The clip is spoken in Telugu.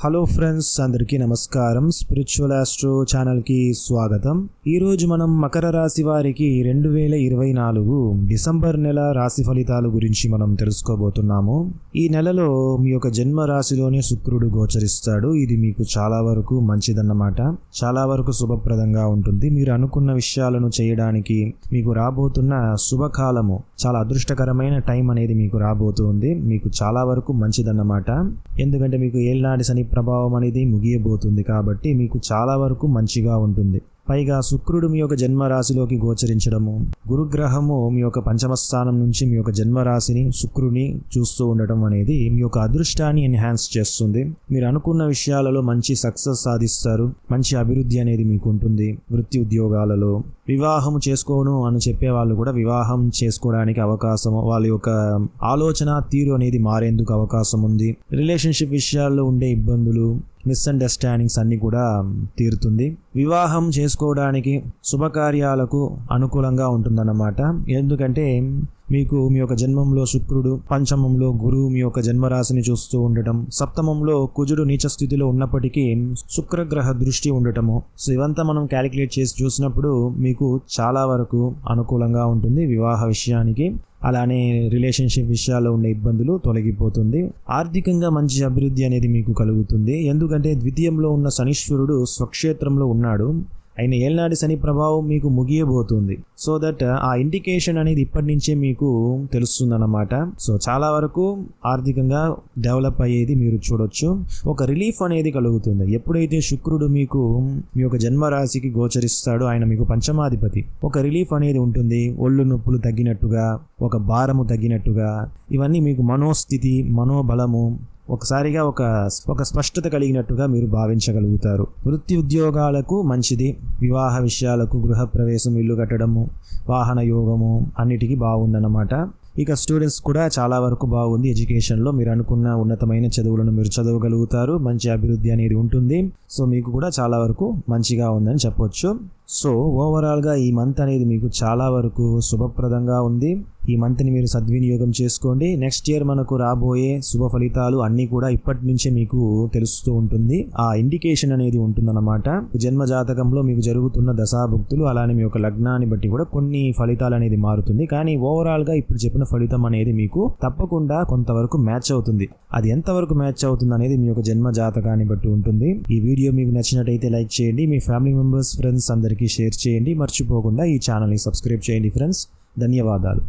హలో ఫ్రెండ్స్ అందరికీ నమస్కారం. స్పిరిచువల్ ఆస్ట్రో ఛానల్కి స్వాగతం. ఈరోజు మనం మకర రాశి వారికి రెండు వేల ఇరవై నాలుగు డిసెంబర్ నెల రాశి ఫలితాల గురించి మనం తెలుసుకోబోతున్నాము. ఈ నెలలో మీ యొక్క జన్మ రాశిలోనే శుక్రుడు గోచరిస్తాడు. ఇది మీకు చాలా వరకు మంచిదన్నమాట. చాలా వరకు శుభప్రదంగా ఉంటుంది. మీరు అనుకున్న విషయాలను చేయడానికి మీకు రాబోతున్న శుభకాలము చాలా అదృష్టకరమైన టైం అనేది మీకు రాబోతుంది. మీకు చాలా వరకు మంచిదన్నమాట. ఎందుకంటే మీకు ఏళ్ళనాటి శని ప్రభావం అనేది ముగియబోతుంది కాబట్టి మీకు చాలా వరకు మంచిగా ఉంటుంది. పైగా శుక్రుడు మీ యొక్క జన్మరాశిలోకి గోచరించడము. గురుగ్రహము మీ యొక్క పంచమ స్థానం నుంచి మీ యొక్క జన్మరాశిని శుక్రుని చూస్తూ ఉండటం అనేది మీ యొక్క అదృష్టాన్ని ఎన్హాన్స్ చేస్తుంది. మీరు అనుకున్న విషయాలలో మంచి సక్సెస్ సాధిస్తారు. మంచి అభివృద్ధి అనేది మీకు ఉంటుంది. వృత్తి ఉద్యోగాలలో వివాహం చేసుకోను అని చెప్పే వాళ్ళు కూడా వివాహం చేసుకోవడానికి అవకాశం వాళ్ళ యొక్క ఆలోచన తీరు అనేది మారేందుకు అవకాశం ఉంది. రిలేషన్షిప్ విషయాల్లో ఉండే ఇబ్బందులు మిస్అండర్స్టాండింగ్స్ అన్నీ కూడా తీరుతుంది. వివాహం చేసుకోవడానికి శుభకార్యాలకు అనుకూలంగా ఉంటుందన్నమాట. ఎందుకంటే మీకు మీ యొక్క జన్మంలో శుక్రుడు పంచమంలో గురువు మీ యొక్క జన్మరాశిని చూస్తూ ఉండటం సప్తమంలో కుజుడు నీచ స్థితిలో ఉన్నప్పటికీ శుక్రగ్రహ దృష్టి ఉండటము సో ఇవంతా మనం క్యాలిక్యులేట్ చేసి చూసినప్పుడు మీకు చాలా వరకు అనుకూలంగా ఉంటుంది వివాహ విషయానికి. అలానే రిలేషన్షిప్ విషయాల్లో ఉండే ఇబ్బందులు తొలగిపోతుంది. ఆర్థికంగా మంచి అభివృద్ధి అనేది మీకు కలుగుతుంది. ఎందుకంటే ద్వితీయంలో ఉన్న శనీశ్వరుడు స్వక్షేత్రంలో ఉన్నాడు. అయిన ఏళ్ళనాటి శని ప్రభావం మీకు ముగియబోతుంది. సో దట్ uh, ఆ ఇండికేషన్ అనేది ఇప్పటి నుంచే మీకు తెలుస్తుందన్నమాట. సో చాలా వరకు ఆర్థికంగా డెవలప్ అయ్యేది మీరు చూడొచ్చు. ఒక రిలీఫ్ అనేది కలుగుతుంది. ఎప్పుడైతే శుక్రుడు మీకు మీ యొక్క జన్మరాశికి గోచరిస్తాడో ఆయన మీకు పంచమాధిపతి. ఒక రిలీఫ్ అనేది ఉంటుంది. ఒళ్ళు నొప్పులు తగ్గినట్టుగా ఒక భారము తగ్గినట్టుగా ఇవన్నీ మీకు మనోస్థితి మనోబలము ఒకసారిగా ఒక ఒక స్పష్టత కలిగినట్టుగా మీరు భావించగలుగుతారు. వృత్తి ఉద్యోగాలకు మంచిది. వివాహ విషయాలకు గృహప్రవేశం ఇల్లు కట్టడము వాహన యోగము అన్నిటికీ బాగుందన్నమాట. ఇక స్టూడెంట్స్ కూడా చాలా వరకు బాగుంది ఎడ్యుకేషన్లో. మీరు అనుకున్న ఉన్నతమైన చదువులను మీరు చదవగలుగుతారు. మంచి అభివృద్ధి అనేది ఉంటుంది. సో మీకు కూడా చాలా వరకు మంచిగా ఉందని చెప్పొచ్చు. సో ఓవరాల్గా ఈ మంత్ అనేది మీకు చాలా వరకు శుభప్రదంగా ఉంది. ఈ మంత్ని మీరు సద్వినియోగం చేసుకోండి. నెక్స్ట్ ఇయర్ మనకు రాబోయే శుభ ఫలితాలు అన్నీ కూడా ఇప్పటి నుంచే మీకు తెలుస్తూ ఉంటుంది. ఆ ఇండికేషన్ అనేది ఉంటుందన్నమాట. జన్మ జాతకంలో మీకు జరుగుతున్న దశాభుక్తులు అలానే మీ యొక్క లగ్నాన్ని బట్టి కూడా కొన్ని ఫలితాలు అనేది మారుతుంది. కానీ ఓవరాల్గా ఇప్పుడు చెప్పిన ఫలితం అనేది మీకు తప్పకుండా కొంతవరకు మ్యాచ్ అవుతుంది. అది ఎంతవరకు మ్యాచ్ అవుతుంది అనేది మీ యొక్క జన్మ జాతకాన్ని బట్టి ఉంటుంది. ఈ వీడియో మీకు నచ్చినట్టయితే లైక్ చేయండి. మీ ఫ్యామిలీ మెంబర్స్ ఫ్రెండ్స్ అందరికీ షేర్ చేయండి. మర్చిపోకుండా ఈ ఛానల్ని సబ్స్క్రైబ్ చేయండి ఫ్రెండ్స్ ధన్యవాదాలు.